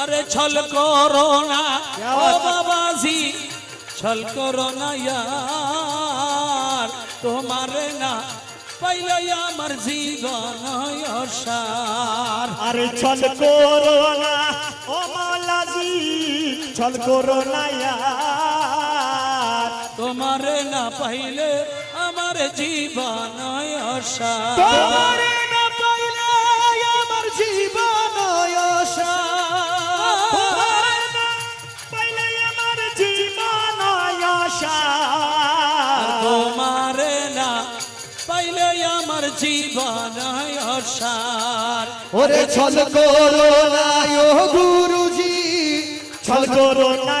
আরে ছল করো না ও বাবাজি ছল করো না ইয়ার তোমার না পাইলে আমার জীবন অসার। আরে ছল করো না ও মালাজি ছল করো না ইয়ার। তোমার না পাইলে আমার জীবন অসার। তোমারে পাইলে আমার জীবন ওরে ছল করো না ও গুরুজি ছল করো না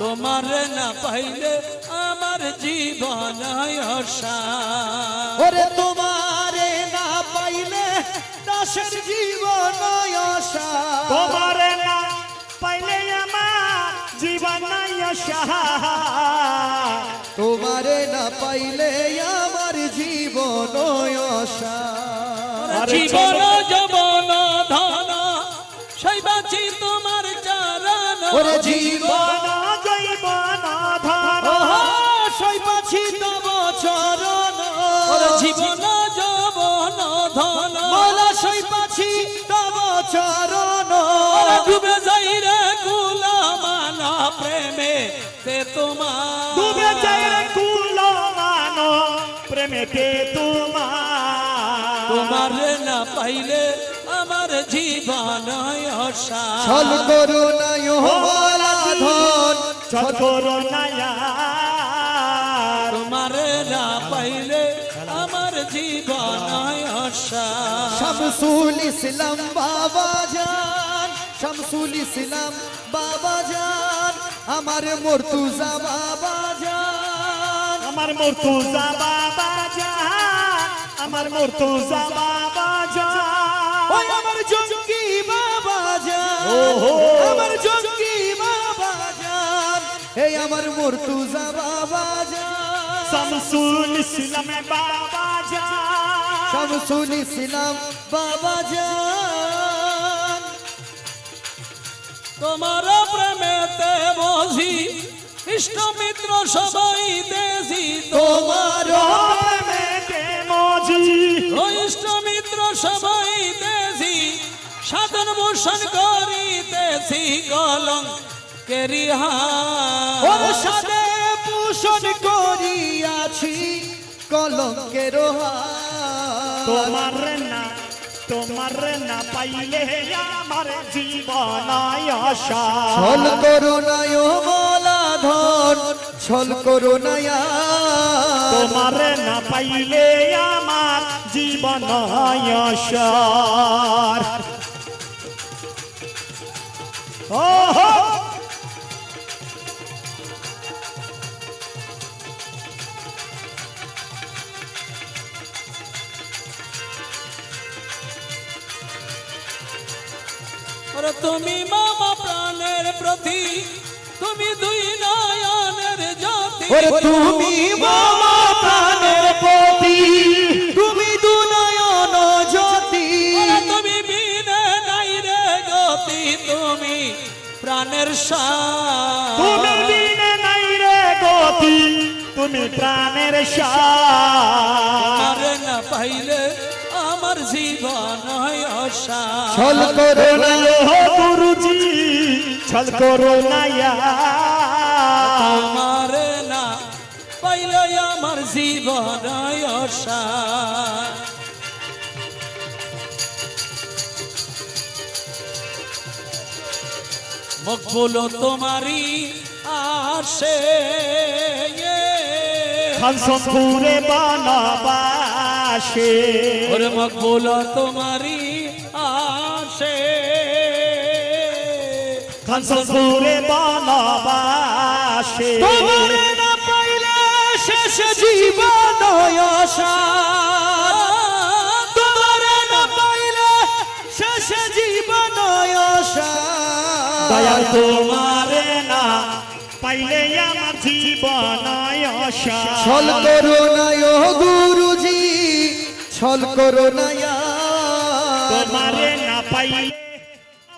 তোমার না পাইলে আমার জীবন ওরে তোমারে না পাইলে দাসের জীবন আশা তোমারে না পাইলে আমার জীবন পাইলে আমার জীবন আশা। জীবন যবন ধন শৈবাচি তোমার চারণ। ওরে জীবন জৈবন ধন সৈপাছি তব চরণ। ওরে জীবন যবন ধন। মালা সৈপাছি তব চরণ। ডুবে যাই রে কুলমান প্রেমে তে তোমার প্রেমেতে তোমার। তোমার না পাইলে আমার জীবন অসার ছল করো না ও মালা ধন। ছল করো তোমার না পাইলে আমার জীবন অসার শামসুল ইসলাম বাবা জান শামসুল ইসলাম বাবা জান আমার মর্তুজা বাবা জান। আমার মর্তুজা বাবা জান আমার মর্তুজা বাবা জান ওই আমার জঙ্গি বাবা জান ওহো। আমার জঙ্গি বাবা জান এই আমার মর্তুজা বাবা জান শামসুল ইসলাম বাবা জান শামসুল ইসলাম বাবা জান তোমার প্রেমেতে বসি ইষ্ট মিত্র সবাই দেশি তোমার ইষ্ট মিত্র সবাই দেশি সাধন ভূষণ করিতেছি কলম কেরিহা। পোষণ করিয়াছি কলঙ্কের হাত। তোমার না তোমার না পাইলে আমার জীবন আশা। করুণায় মলা ধন ছল করুণায় তোমার না পাইলে আমার জীবন আশার ওহো! তুমি মামা প্রাণের প্রতি তুমি দুই নয়নের জ্যোতি ওরে তুমি মামা প্রাণের পতি তুমি দুনয়ন জ্যোতি ওরে তুমি বিনে নাই রে গতি তুমি প্রাণের সার। তুমি দিনে নাই রে গতি তুমি প্রাণের আরে না পাইলে আমার জীবন অসা ছল করুণায় ও গুরুজি। ছল করো না আমার না পাইলে আমার জীবন মকবুল তোমারি আসে। খানসনপুরে বানাবাসে। ওরে মকবুল তোমারি আসে। খানসনপুরে বানাবাসে। তোমারে না পাইলে শেষ জীবন আশা। তোমারে না পাইলে শেষ জীবন আশা। দয়া তোমারে না পাইলে আমার জীবন আশা। ছল করুণায় গুরুজি ছল করুণায় তোমারে না পাইলে